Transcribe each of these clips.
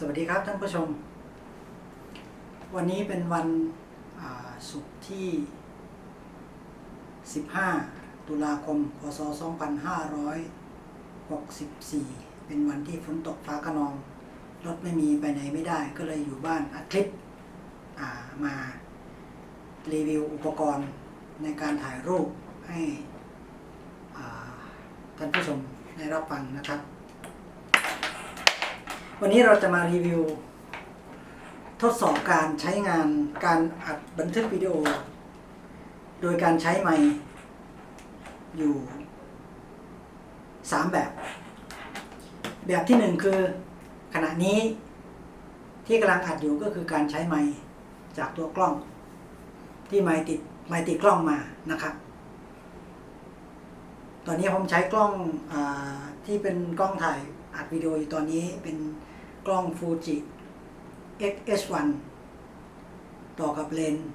สวัสดีครับท่านผู้ชม วันนี้เป็นวันศุกร์ที่ 15 ตุลาคม พศ 2564 เป็นวันที่ฝนตกฟ้าขนอง รถไม่มีไปไหนไม่ได้ ก็เลยอยู่บ้านอัดคลิปมารีวิวอุปกรณ์ในการถ่ายรูปให้ท่านผู้ชมได้รับฟังนะครับ วันนี้เราจะมารีวิว ทดสอบการใช้งานการอัดบันทึกวิดีโอ โดยการใช้ไมค์อยู่ 3 แบบ แบบที่ 1 คือขณะนี้ที่กำลังอัดอยู่ก็คือการใช้ไมค์จากตัวกล้อง ที่ไมค์ติดไมค์ติดกล้องมานะครับ ตอนนี้ผมใช้กล้องอที่เป็นกล้องถ่าย อัดวิดีโออยู่ตอนนี้เป็นกล้องฟูจิ XH1 ต่อกับเลนส์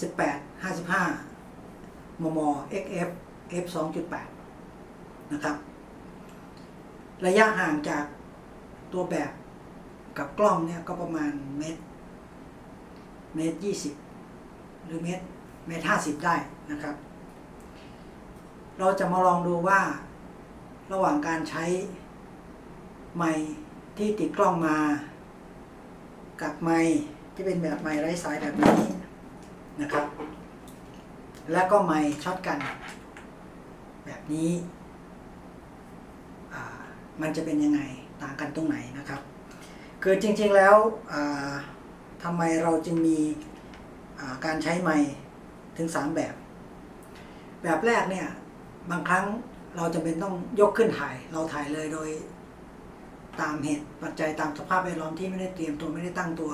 18 55 มม XF f 2.8 นะครับ ระยะห่างจากตัวแบบกับกล้องเนี่ยก็ประมาณเมตร เมตร20หรือเมตร เมตร50ได้นะครับ เราจะมาลองดูว่า ระหว่างการใช้ไมค์ที่ติดกล้องมา กับไมค์ที่เป็นแบบไมค์ไร้สายแบบนี้นะครับ แล้วก็ไมค์ช็อตกัน แบบนี้มันจะเป็นยังไงต่างกันตรงไหนนะครับ คือจริงๆแล้วทำไมเราจึงมีการใช้ไมค์ถึง 3 แบบ แบบแรกเนี่ย บางครั้ง เราจะเป็นต้องยกขึ้นถ่าย เราถ่ายเลยโดย ตามเหตุปัจจัยตามสภาพแวดล้อมที่ไม่ได้เตรียมตัวไม่ได้ตั้งตัว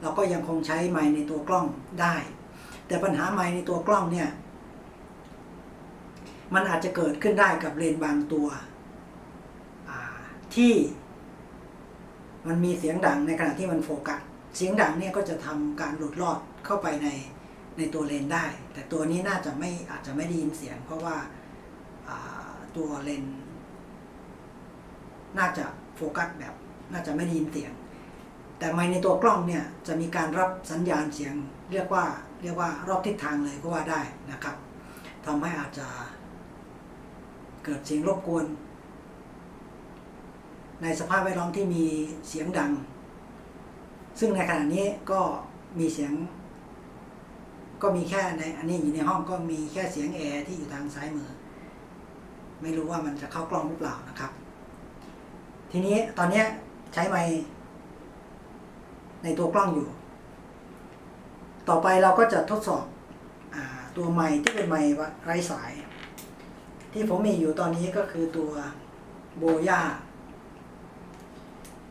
เราก็ยังคงใช้ไมค์ในตัวกล้องได้ แต่ปัญหาไมค์ในตัวกล้องเนี่ย มันอาจจะเกิดขึ้นได้กับเลนบางตัวที่มันมีเสียงดังในขณะที่มันโฟกัส เสียงดังเนี่ยก็จะทำการหลุดรอดเข้าไปในในตัวเลนได้ แต่ตัวนี้น่าจะไม่อาจจะไม่ได้ยินเสียง เพราะว่าอ่า ตัวเลนส์น่าจะโฟกัสแบบ น่าจะไม่ได้ยินเสียง แต่ไมในตัวกล้องเนี่ยจะมีการรับสัญญาณเสียง เรียกว่าเรียกว่ารอบทิศทางเลยก็ว่าได้นะครับทำให้อาจจะเกิดเสียงรบกวน ในสภาพแวดล้อมที่มีเสียงดัง ซึ่งในขณะนี้ก็มีเสียง ก็มีแค่ในอันนี้อยู่ในห้องก็มีแค่เสียงแอร์ที่อยู่ทางซ้ายมือ ไม่รู้ว่ามันจะเข้ากล้องหรือเปล่านะครับ ทีนี้ตอนนี้ใช้ไมในตัวกล้องอยู่ ต่อไปเราก็จะทดสอบอตัวไมค์ที่เป็นไมค์ไร้สาย ที่ผมมีอยู่ตอนนี้ก็คือตัวโบย่า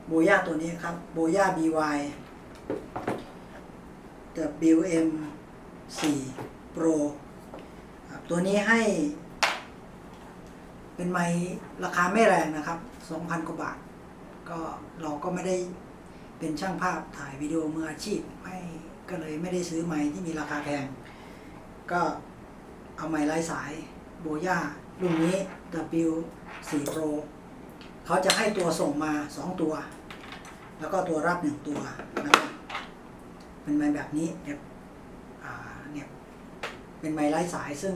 โบย่าตัวนี้ครับโบย่า BY WM 4 Pro ตัวนี้ให้ เป็นไม้ราคาไม่แรงนะครับ 2,000 กว่าบาท ก็เราก็ไม่ได้เป็นช่างภาพถ่ายวิดีโอมืออาชีพไม่ก็เลยไม่ได้ซื้อไม้ที่มีราคาแพง ก็เอาไม้ไร้สายโบย่ารุ่นนี้ W4 Pro เขาจะให้ตัวส่งมา 2 ตัว แล้วก็ตัวรับ 1 ตัวนะครับเป็นไม้แบบนี้เนี่ยเนี่ยเป็นไม้ไร้สายซึ่ง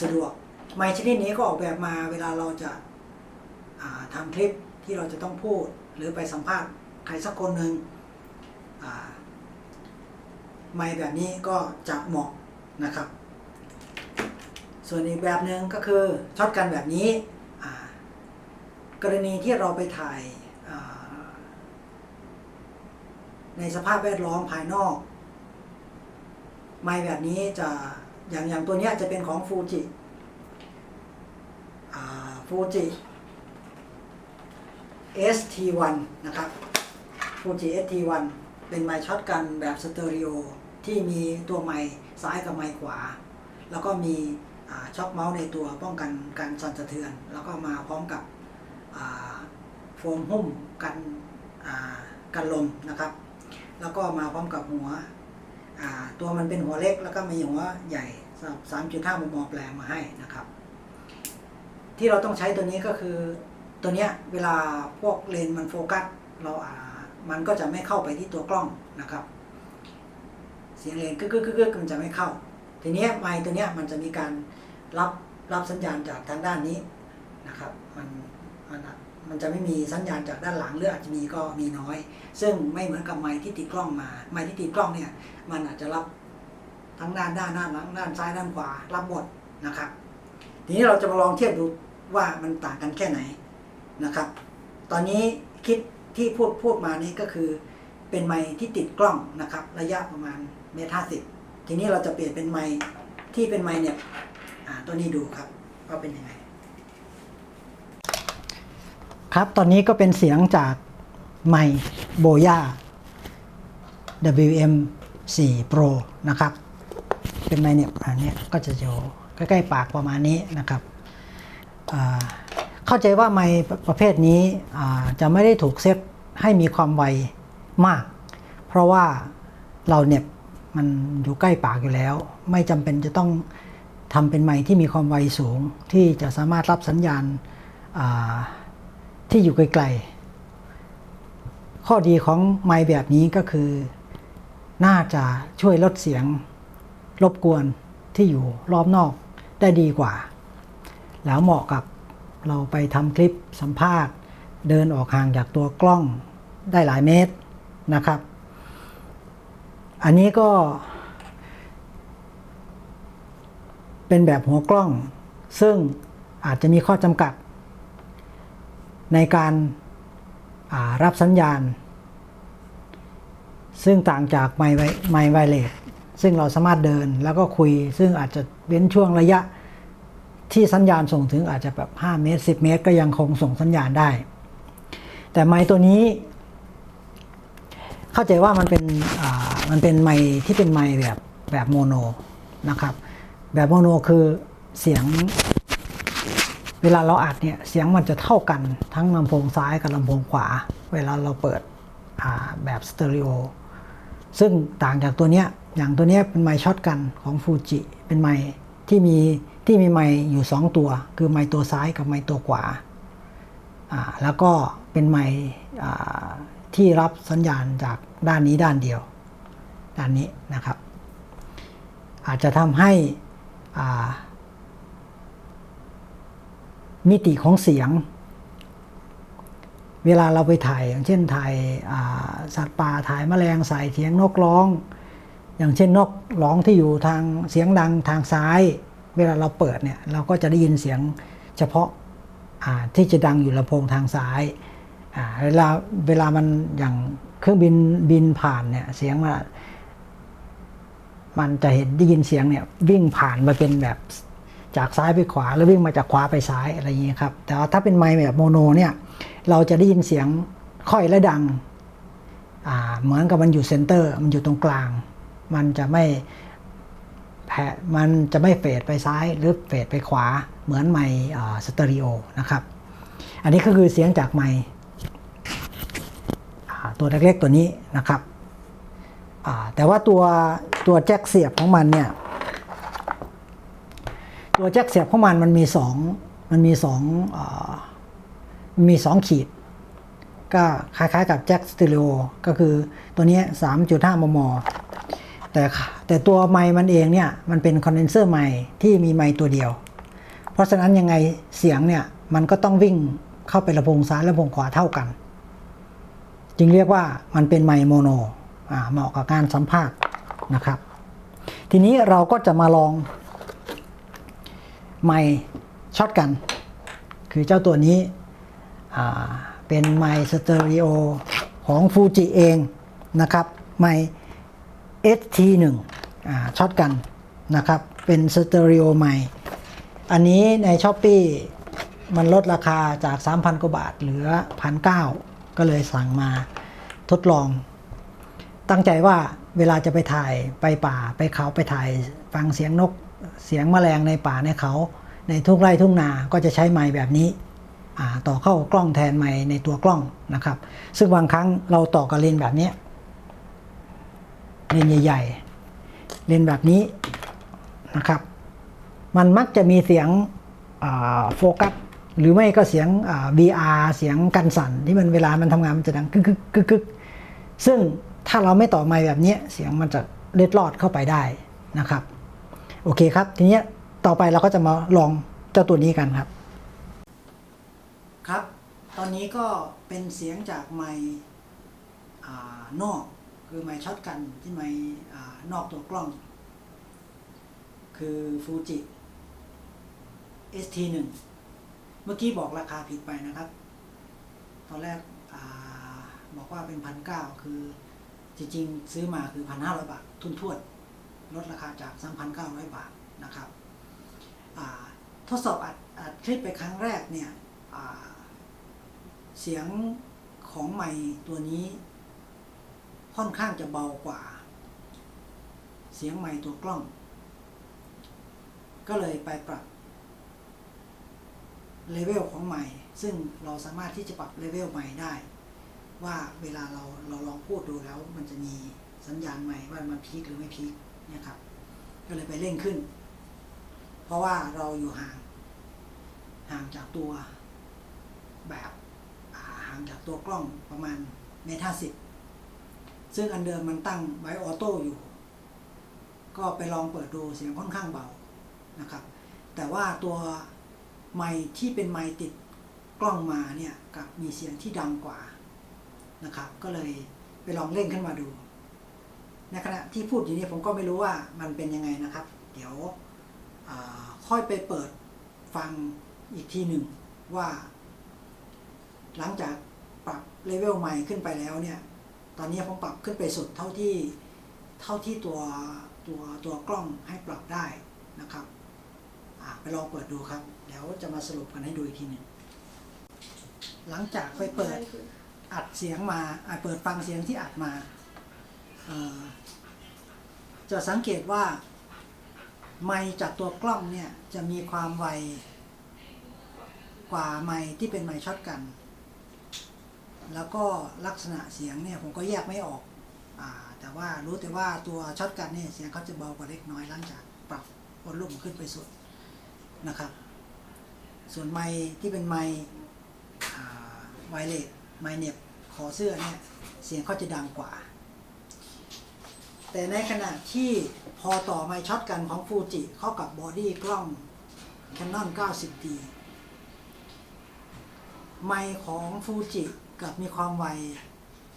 สะดวก ไม้ชนิดนี้ก็ออกแบบมาเวลาเราจะาทำคลิปที่เราจะต้องพูดหรือไปสัมภาษณ์ใครสักคนหนึ่งไม้แบบนี้ก็จะเหมาะนะครับ ส่วนอีกแบบหนึ่งก็คือช็อตกันแบบนี้ กรณีที่เราไปถ่ายาในสภาพแวดล้อมภายนอก ไม้แบบนี้จะอย่างอย่างตัวนี้จะเป็นของฟูจิ ฟูจิ ST1 นะครับฟูจิ ST1 เป็นไมค์ช็อตกันแบบสเตอริโอที่มีตัวไมค์ซ้ายกับไมค์ขวา แล้วก็มีช็อคเมาส์ในตัวป้องกันการสั่นสะเทือน แล้วก็มาพร้อมกับโฟมหุ้มกันกันลมนะครับ แล้วก็มาพร้อมกับหัว ตัวมันเป็นหัวเล็กแล้วก็มีหัวใหญ่สำหรับ3.5มมแปลงมาให้นะครับ ที่เราต้องใช้ตัวนี้ก็คือ ตัวเนี้ยเวลาพวกเลนส์มันโฟกัสเราอ่ามันก็จะไม่เข้าไปที่ตัวกล้องนะครับ เสียงเลนกึกกึกกึกกึกมันจะไม่เข้า ทีเนี้ยไมค์ตัวเนี้ยมันจะมีการรับรับสัญญาณจากทางด้านนี้นะครับ มันมันมันจะไม่มีสัญญาณจากด้านหลังหรืออาจจะมีก็มีน้อย ซึ่งไม่เหมือนกับไมค์ที่ติดกล้องมา ไมค์ที่ติดกล้องเนี่ยมันอาจจะรับทั้งด้านด้านหน้าหลังด้านซ้ายด้านขวารับหมดนะครับ ทีนี้เราจะมาลองเทียบดู ว่ามันต่างกันแค่ไหนนะครับ ตอนนี้คิดที่พูดพูดมานี้ก็คือ เป็นไมค์ที่ติดกล้องนะครับ ระยะประมาณเมตรห้าสิบทีนี้เราจะเปลี่ยนเป็นไมค์ที่เป็นไมค์เนี่ยตัวนี้ดูครับว่าเป็นยังไง ครับตอนนี้ก็เป็นเสียงจากไมค์โบย่า WM 4 Pro นะครับ เป็นไมค์เนี่ยอันนี้ก็จะอยู่ใกล้ๆปากประมาณนี้นะครับ เข้าใจว่าไมค์ประเภทนี้จะไม่ได้ถูกเซตให้มีความไวมาก เพราะว่าเราเนี่ยมันอยู่ใกล้ปากอยู่แล้ว ไม่จำเป็นจะต้องทำเป็นไมค์ที่มีความไวสูง ที่จะสามารถรับสัญญาณาที่อยู่ไกลๆ ข้อดีของไมค์แบบนี้ก็คือ น่าจะช่วยลดเสียงรบกวนที่อยู่รอบนอกได้ดีกว่า แล้วเหมาะกับเราไปทำคลิปสัมภาษณ์ เดินออกห่างจากตัวกล้องได้หลายเมตรนะครับ อันนี้ก็ เป็นแบบหัวกล้อง ซึ่งอาจจะมีข้อจำกัด ในการารับสัญญาณ ซึ่งต่างจากไมไวไมไวเลสซึ่งเราสามารถเดินแล้วก็คุย ซึ่งอาจจะเว้นช่วงระยะ ที่สัญญาณส่งถึงอาจจะแบบ 5 เมตร 10 เมตร ก็ยังคงส่งสัญญาณได้ แต่ไมค์ตัวนี้ เข้าใจว่ามันเป็นมันเป็นไมค์ที่เป็นไมค์แบบแบบโมโนนะครับ แบบโมโนคือเสียง เวลาเราอัดเนี่ยเสียงมันจะเท่ากันทั้งลำโพงซ้ายกับลำโพงขวา เวลาเราเปิดแบบสเตอริโอซึ่งต่างจากตัวเนี้ยอย่างตัวเนี้ยเป็นไมค์ช็อตกันของฟูจิเป็นไมค์ที่มี ที่มีไมค์อยู่ 2 ตัว คือไมค์ตัวซ้ายกับไมค์ตัวขวา แล้วก็เป็นไมค์อ่าที่รับสัญญาณจากด้านนี้ด้านเดียว ด้านนี้นะครับ อาจจะทำให้มิติของเสียง เวลาเราไปถ่ายอย่างเช่นถ่ายสัตว์ป่าถ่ายแมลงสายเสียงนกร้อง อย่างเช่นนกร้องที่อยู่ทางเสียงดังทางซ้าย เวลาเราเปิดเนี่ยเราก็จะได้ยินเสียงเฉพาะาที่จะดังอยู่ลำโพงทางซ้ายาเวลาเวลามันอย่างเครื่องบินบินผ่านเนี่ยเสียงมันมันจะเห็นได้ยินเสียงเนี่ยวิ่งผ่านมาเป็นแบบจากซ้ายไปขวาหรือวิ่งมาจากขวาไปซ้ายอะไรอย่างนี้ครับ แต่ว่าถ้าเป็นไมค์แบบโมโนเนี่ยเราจะได้ยินเสียงค่อยและดังเหมือนกับมันอยู่เซนเตอร์ มันอยู่ตรงกลาง มันจะไม่ แผ่มันจะไม่เฟดไปซ้ายหรือเฟดไปขวาเหมือนไมค์สเตอริโอนะครับ อันนี้ก็คือเสียงจากไมค์ตัวเล็กๆตัวนี้นะครับแต่ว่าตัวตัวแจ็คเสียบของมันเนี่ย ตัวแจ็คเสียบของมันมันมีสองมันมีสองอมีสองขีด ก็คล้ายๆกับแจ็คสตอริโอก็คือตัวนี้ 3.5 มม แต่แต่ตัวไมค์มันเองเนี่ยมันเป็นคอนเดนเซอร์ไมค์ที่มีไมค์ตัวเดียว เพราะฉะนั้นยังไงเสียงเนี่ยมันก็ต้องวิ่งเข้าไปลำโพงซ้ายและลำโพงขวาเท่ากัน จึงเรียกว่ามันเป็นไมค์โมโนเหมาะกับการสัมภาษณ์นะครับ ทีนี้เราก็จะมาลองไมค์ช็อตกัน คือเจ้าตัวนี้เป็นไมค์สเตอริโอของฟูจิเองนะครับไมค์ ST1 ช็อตกันนะครับ เป็นสเตอริโอไมค์อันนี้ในช้อปปีมันลดราคาจาก 3,000 กว่าบาท เหลือ 1,900 ก็เลยสั่งมาทดลอง ตั้งใจว่าเวลาจะไปถ่ายไปป่าไปเขาไปถ่ายฟังเสียงนกเสียงแมลงในป่าในเขา ในทุ่งไร่ทุ่งนาก็จะใช้ไม้แบบนี้ต่อเข้ากล้องแทนไม้ในตัวกล้องนะครับ ซึ่งบางครั้งเราต่อกับเลนแบบนี้ เลนใหญ่ๆ เลนแบบนี้นะครับ มันมักจะมีเสียงโฟกัสหรือไม่ก็เสียงอ่า VR เสียงกันสั่นที่มันเวลามันทำงานมันจะดังกึกกึกกึกกึกซึ่งถ้าเราไม่ต่อไมค์แบบนี้เสียงมันจะเล็ดลอดเข้าไปได้นะครับ โอเคครับ ทีนี้ต่อไปเราก็จะมาลองเจ้าตัวนี้กันครับ ครับ ตอนนี้ก็เป็นเสียงจากไมค์นอก คือไมค์ช็อตกันที่ไม่นอกตัวกล้อง คือฟูจิ ST1 เมื่อกี้บอกราคาผิดไปนะครับ ตอนแรกอบอกว่าเป็นพันเก้าคือจริงๆ ซื้อมาคือพันห้าร้อยบาท ทุนทวด ลดราคาจากสามพันเก้าร้อยบาทนะครับทดสอบอัดอัดคลิปไปครั้งแรกเนี่ยเสียงของไมค์ตัวนี้ ค่อนข้างจะเบากว่า เสียงไมค์ตัวกล้อง ก็เลยไปปรับเลเวลของไมค์ซึ่งเราสามารถที่จะปรับเลเวลไมค์ได้ ว่าเวลาเราเราลองพูดดูแล้ว มันจะมีสัญญาณไมค์ว่ามันพีคหรือไม่พีคเนี่ยครับ ก็เลยไปเร่งขึ้น เพราะว่าเราอยู่ห่าง ห่างจากตัวแบบห่างจากตัวกล้องประมาณเมตรห้าสิบ ซึ่งอันเดิมมันตั้งไว้ออโต้อยู่ ก็ไปลองเปิดดูเสียงค่อนข้างเบานะครับ แต่ว่าตัวไมที่เป็นไมติดกล้องมาเนี่ยกับมีเสียงที่ดังกว่านะครับ ก็เลยไปลองเล่นขึ้นมาดูในขณะที่พูดอยู่นี้ผมก็ไม่รู้ว่ามันเป็นยังไงนะครับ เดี๋ยวค่อยไปเปิดฟังอีกทีหนึ่งว่า หลังจากปรับเลเวลใหม่ขึ้นไปแล้วเนี่ย ตอนนี้ผมปรับขึ้นไปสุดเท่าที่เท่าที่ตัวตัวตัวกล้องให้ปรับได้นะครับไปลองเปิดดูครับ เดี๋ยวจะมาสรุปกันให้ดูอีกทีหนึ่งหลังจากไปเปิดอัดเสียงมาอะเปิดฟังเสียงที่อัดมา จะสังเกตว่า ไมค์จากตัวกล้องเนี่ยจะมีความไวกว่าไมค์ที่เป็นไมค์ช็อตกัน แล้วก็ลักษณะเสียงเนี่ยผมก็แยกไม่ออกอแต่ว่ารู้แต่ว่าตัวช็อตกันเนี่ยเสียงเขาจะเบากว่าเล็กน้อยหลังจากปรับวอลลุ่มขึ้นไปสุดนะครับ ส่วนไมค์ที่เป็นไมค์อ่าไวเลสไมค์เน็บคอเสื้อเนี่ยเสียงเขาจะดังกว่า แต่ในขณะที่พอต่อไมค์ช็อตกันของฟูจิเข้ากับบอดี้กล้อง Canon 90D ไมค์ของฟูจิ กับมีความไว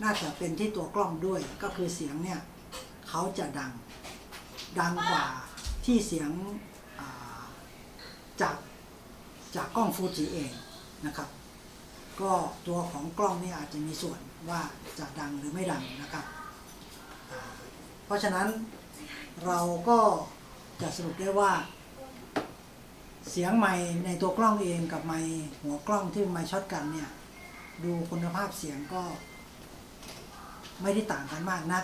น่าจะเป็นที่ตัวกล้องด้วย ก็คือเสียงเนี่ยเขาจะดัง ดังกว่าที่เสียงจากจากกล้องฟูจิเองนะครับ ก็ตัวของกล้องนี่อาจจะมีส่วนว่าจะดังหรือไม่ดังนะครับเพราะฉะนั้นเราก็จะสรุปได้ว่า เสียงไมค์ในตัวกล้องเองกับไมค์หัวกล้องที่ไมค์ช็อตกันเนี่ย ดูคุณภาพเสียงก็ ไม่ได้ต่างกันมากนัก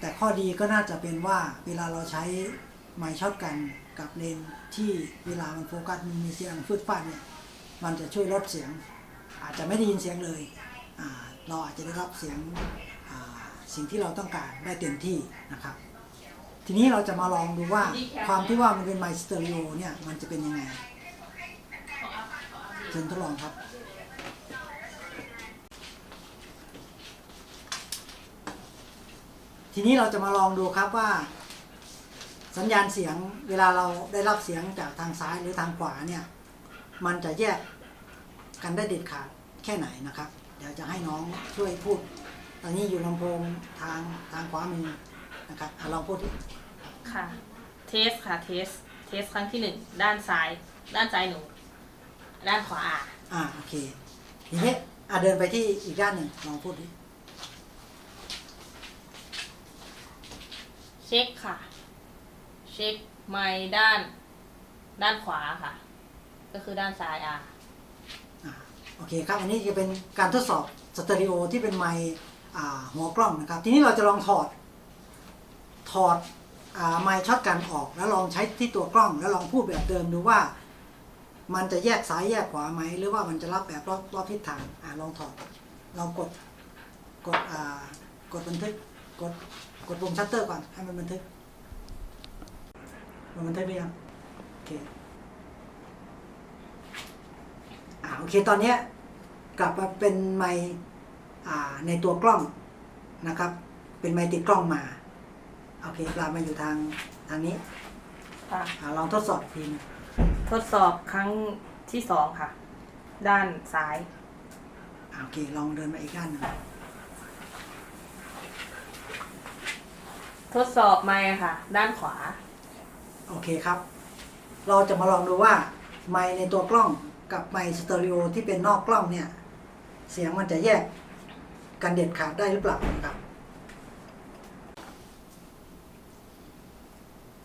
แต่ข้อดีก็น่าจะเป็นว่าเวลาเราใช้ไมค์ช็อตกันกับเลนที่เวลามันโฟกัสมันมีเสียงฟืดฟาดเนี่ยมันจะช่วยลดเสียง อาจจะไม่ได้ยินเสียงเลยเราอาจจะได้รับเสียงสิ่งที่เราต้องการได้เต็มที่นะครับ ทีนี้เราจะมาลองดูว่าความที่ว่ามันเป็นไมค์สเตอริโอเนี่ยมันจะเป็นยังไง เชิญทดลองครับ ทีนี้เราจะมาลองดูครับว่า สัญญาณเสียงเวลาเราได้รับเสียงจากทางซ้ายหรือทางขวาเนี่ย มันจะแยกกันได้เด็ดขาดแค่ไหนนะครับ เดี๋ยวจะให้น้องช่วยพูด ตอนนี้อยู่ลำโพงทางทางขวามือนะครับอลองพูดดิค่ะ เทสค่ะ เทส เทสครั้งที่หนึ่งด้านซ้าย ด้านซ้ายหนู ด้านขวาอาอ่าโอเคทีนี้อะเดินไปที่อีกด้านหนึ่งลองพูดดิเช็คค่ะ เช็คไม้ด้าน ด้านขวาค่ะ ก็คือด้านซ้ายอาอ่าโอเคครับ อันนี้จะเป็นการทดสอบสเตอริโอที่เป็นไมค์อ่าหัวกล้องนะครับ ทีนี้เราจะลองถอด ถอดอ่าไมค์ช็อตกันออก แล้วลองใช้ที่ตัวกล้อง แล้วลองพูดแบบเดิมดูว่า มันจะแยกซ้ายแยกขวาไหม หรือว่ามันจะรับแบบรอบรอบทิศทางอ่าลองถอดลองกดกดอ่ากดบันทึกกดกดปุ่มชัตเตอร์ก่อนให้มันบันทึกมันบันทึกหรือยังเคอ่าโอเคตอนเนี้ยกลับมาเป็นไมค์อ่าในตัวกล้องนะครับ เป็นไมค์ติดกล้องมาโอเคกลับมาอยู่ทางทางนี้ค่ะอ่าลองทดสอบอีกทีหนึง ทดสอบครั้งที่สองค่ะ ด้านซ้ายอ่าโอเค ลองเดินมาอีกด้านหนึ่งทดสอบไมค์ค่ะ ด้านขวา โอเคครับ เราจะมาลองดูว่า ไมค์ในตัวกล้องกับไมค์สเตอริโอที่เป็นนอกกล้องเนี่ย เสียงมันจะแยกกันเด็ดขาดได้หรือเปล่านะครับ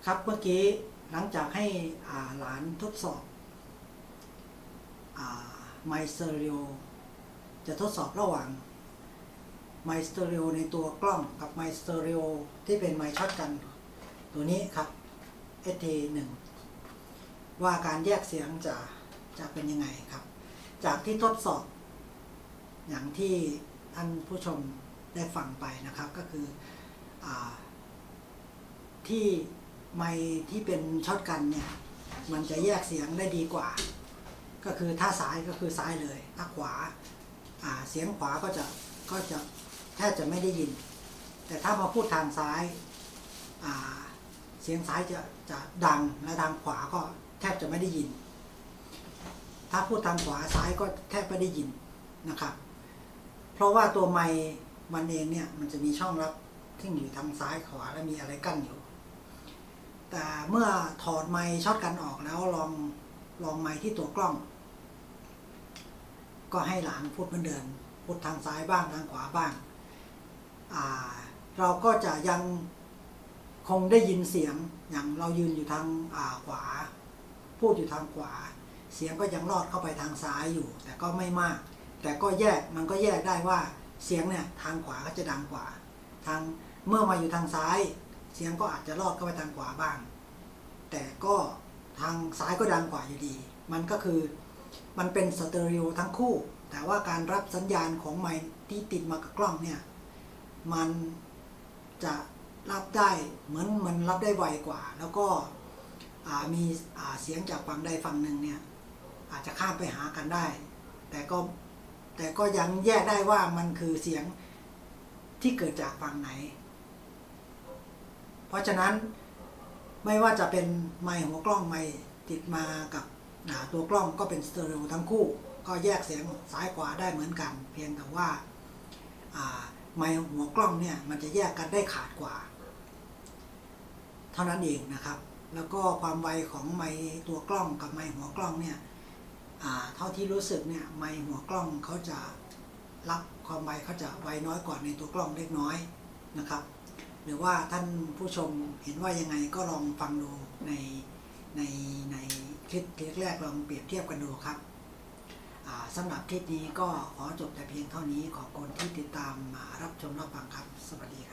ครับเมื่อกี้ หลังจากให้อ่าหลานทดสอบไมสเตอริโอจะทดสอบระหว่างไมสเตอริโอในตัวกล้องกับไมสเตอริโอที่เป็นไมช็อตกัน ตัวนี้ครับ ST 1 ว่าการแยกเสียงจะจะเป็นยังไงครับ จากที่ทดสอบ อย่างที่ท่านผู้ชมได้ฟังไปนะครับก็คืออที่ ไมค์ที่เป็นช็อตกันเนี่ยมันจะแยกเสียงได้ดีกว่า ก็คือถ้าซ้ายก็คือซ้ายเลย ถ้าขวาอ่าเสียงขวาก็จะก็จะแทบจะไม่ได้ยิน แต่ถ้ามาพูดทางซ้ายอ่าเสียงซ้ายจะจะดังและทางขวาก็แทบจะไม่ได้ยิน ถ้าพูดทางขวาซ้ายก็แทบไม่ได้ยินนะครับ เพราะว่าตัวไมค์มันเองเนี่ยมันจะมีช่องรับที่อยู่ทางซ้ายขวาและมีอะไรกั้นอยู่ แต่เมื่อถอดไมค์ช็อตกันออกแล้วลองลองไมค์ที่ตัวกล้อง ก็ให้หลานพูดเหมือนเดิมพูดทางซ้ายบ้างทางขวาบ้างาเราก็จะยังคงได้ยินเสียงอย่างเรายืนอยู่ทางาขวา พูดอยู่ทางขวา เสียงก็ยังลอดเข้าไปทางซ้ายอยู่ แต่ก็ไม่มาก แต่ก็แยกมันก็แยกได้ว่าเสียงเนี่ยทางขวาก็จะดังกว่า ทางเมื่อมาอยู่ทางซ้าย เสียงก็อาจจะลอดเข้าไปทางขวาบ้าง แต่ก็ทางซ้ายก็ดังกว่าอยู่ดี มันก็คือมันเป็นสเตอริโอทั้งคู่ แต่ว่าการรับสัญญาณของไมค์ที่ติดมากับกล้องเนี่ย มันจะรับได้เหมือนมันรับได้ไวกว่า แล้วก็มีเสียงจากฝั่งใดฝั่งหนึ่งเนี่ย อาจจะข้ามไปหากันได้ แต่ก็แต่ก็ยังแยกได้ว่ามันคือเสียงที่เกิดจากฝั่งไหน ราะฉะนั้นไม่ว่าจะเป็นไมค์หัวกล้องไมค์ติดมากับหนาตัวกล้องก็เป็นสเตอริโอทั้งคู่ ก็แยกเสียงซ้ายขวาได้เหมือนกัน เพียงแต่ว่าไมค์หัวกล้องเนี่ยมันจะแยกกันได้ขาดกว่า เท่านั้นเองนะครับ แล้วก็ความไวของไมค์ตัวกล้องกับไมค์หัวกล้องเนี่ยเท่าที่รู้สึกเนี่ยไมค์หัวกล้องเขาจะรับความไวเขาจะไวน้อยกว่าในตัวกล้องเล็กน้อยนะครับ หรือว่าท่านผู้ชมเห็นว่ายังไงก็ลองฟังดูในในในคลิปแรกๆลองเปรียบเทียบกันดูครับสำหรับคลิปนี้ก็ขอจบแต่เพียงเท่านี้ขอบคุณที่ติดตามมารับชมรับฟังครับ สวัสดีครับ